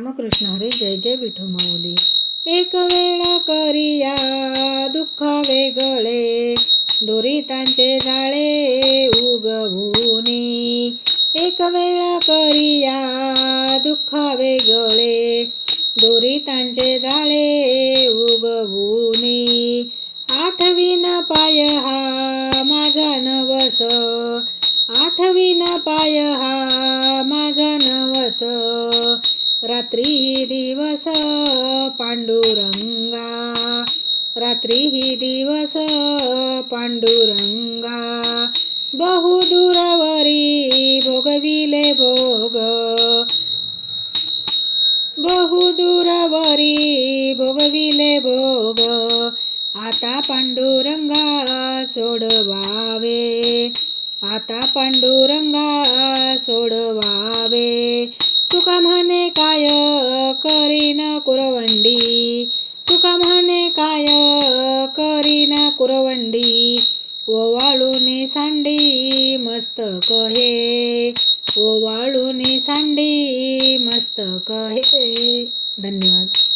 रामकृष्ण हरी जय जय विठू माऊली. एक वेळा करिया दुःख वेगळे दुरितांचे जाळे उगवूनी. एक वेळा करिया दुःख वेगळे दुरितांचे जाळे उगवू पांडुरंगा. रात्री ही दिवस पांडुरंगा. बहुदूरवरी भोगविले भोग. बहुदूरवरी भोगविले भोग. आता पांडुरंगा सोडवावे. आता पांडुरंगा सोडवावे. तुका म्हणे काय? सांडी मस्तक हे. ओवाळून सांडी मस्तक हे. धन्यवाद.